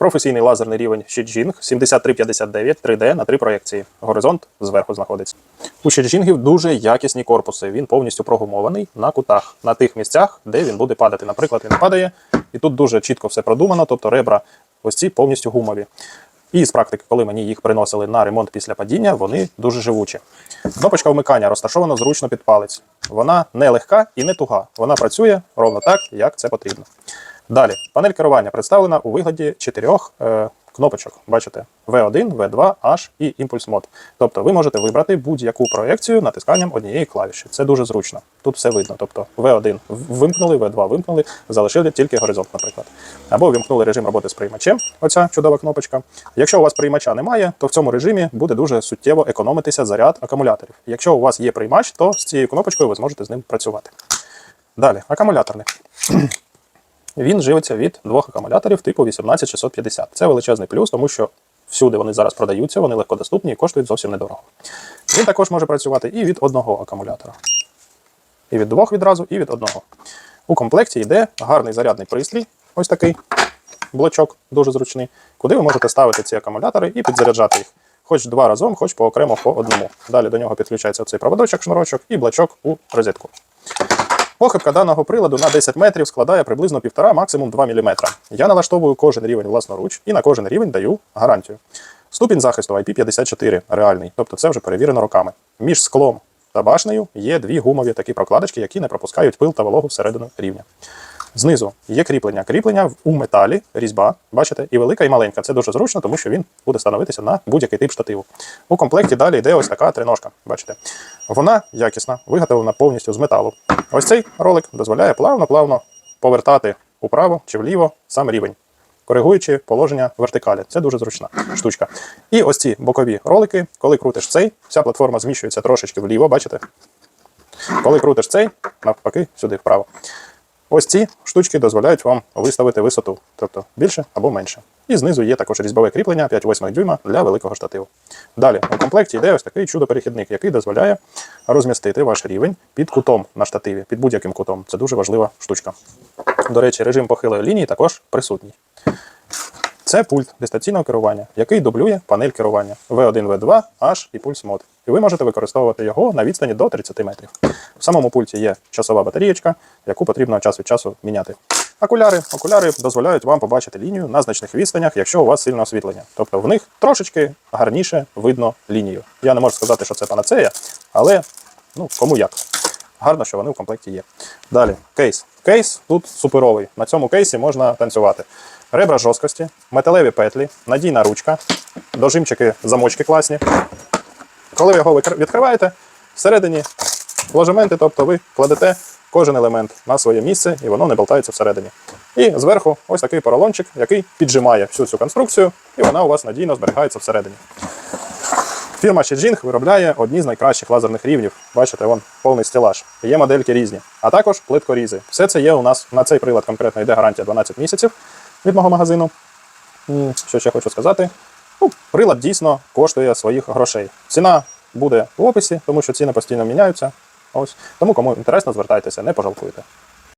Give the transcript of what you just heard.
Професійний лазерний рівень Щеджінг 7359 3D на три проєкції. Горизонт зверху знаходиться. У Щеджінгів дуже якісні корпуси. Він повністю прогумований на кутах, на тих місцях, де він буде падати. Наприклад, він падає, і тут дуже чітко все продумано, тобто ребра ось ці повністю гумові. І з практики, коли мені їх приносили на ремонт після падіння, вони дуже живучі. Кнопочка вмикання розташована зручно під палець. Вона не легка і не туга. Вона працює ровно так, як це потрібно. Далі, панель керування представлена у вигляді чотирьох е, кнопочок. Бачите, V1, V2, H і імпульс мод. Тобто ви можете вибрати будь-яку проекцію натисканням однієї клавіші. Це дуже зручно. Тут все видно. Тобто V1 вимкнули, V2 вимкнули, залишили тільки горизонт, наприклад. Або вимкнули режим роботи з приймачем. Оця чудова кнопочка. Якщо у вас приймача немає, то в цьому режимі буде дуже суттєво економитися заряд акумуляторів. Якщо у вас є приймач, то з цією кнопочкою ви зможете з ним працювати. Далі, акумуляторник. Він живиться від двох акумуляторів типу 18650. Це величезний плюс, тому що всюди вони зараз продаються, вони легкодоступні і коштують зовсім недорого. Він також може працювати і від одного акумулятора. І від двох відразу, і від одного. У комплекті йде гарний зарядний пристрій, ось такий блочок, дуже зручний, куди ви можете ставити ці акумулятори і підзаряджати їх. Хоч два разом, хоч по окремо по одному. Далі до нього підключається цей проводочок, шнурочок і блочок у розетку. Похибка даного приладу на 10 метрів складає приблизно 1,5, максимум 2 мм. Я налаштовую кожен рівень власноруч і на кожен рівень даю гарантію. Ступінь захисту IP54 реальний, тобто це вже перевірено роками. Між склом та башнею є дві гумові такі прокладочки, які не пропускають пил та вологу всередину рівня. Знизу є кріплення. Кріплення у металі, різьба, бачите, і велика, і маленька. Це дуже зручно, тому що він буде становитися на будь-який тип штативу. У комплекті далі йде ось така триножка. Бачите, вона якісна, виготовлена повністю з металу. Ось цей ролик дозволяє плавно-плавно повертати вправо чи вліво сам рівень, коригуючи положення вертикалі. Це дуже зручна штучка. І ось ці бокові ролики, коли крутиш цей, вся платформа зміщується трошечки вліво, бачите? Коли крутиш цей, навпаки, сюди вправо. Ось ці штучки дозволяють вам виставити висоту, тобто більше або менше. І знизу є також різьбове кріплення 5,8 дюйма для великого штативу. Далі у комплекті йде ось такий чудо-перехідник, який дозволяє розмістити ваш рівень під кутом на штативі, під будь-яким кутом. Це дуже важлива штучка. До речі, режим похилої лінії також присутній. Це пульт дистанційного керування, який дублює панель керування V1, V2, H і пульс мод. І ви можете використовувати його на відстані до 30 метрів. В самому пульті є часова батареєчка, яку потрібно час від часу міняти. Окуляри. Окуляри дозволяють вам побачити лінію на значних відстанях, якщо у вас сильне освітлення. Тобто в них трошечки гарніше видно лінію. Я не можу сказати, що це панацея, але ну, кому як. Гарно, що вони в комплекті є. Далі, кейс. Кейс тут суперовий. На цьому кейсі можна танцювати. Ребра жорсткості, металеві петлі, надійна ручка, дожимчики, замочки класні. Коли ви його відкриваєте, всередині ложементи, тобто ви кладете кожен елемент на своє місце і воно не болтається всередині. І зверху ось такий поролончик, який піджимає всю цю конструкцію, і вона у вас надійно зберігається всередині. Фірма Shijing виробляє одні з найкращих лазерних рівнів. Бачите, вон повний стелаж. Є модельки різні, а також плиткорізи. Все це є у нас на цей прилад конкретно йде гарантія 12 місяців від мого магазину. Що ще хочу сказати? Ну, прилад дійсно коштує своїх грошей. Ціна буде в описі, тому що ціни постійно міняються. Ось. Тому кому інтересно, звертайтеся, не пожалкуєте.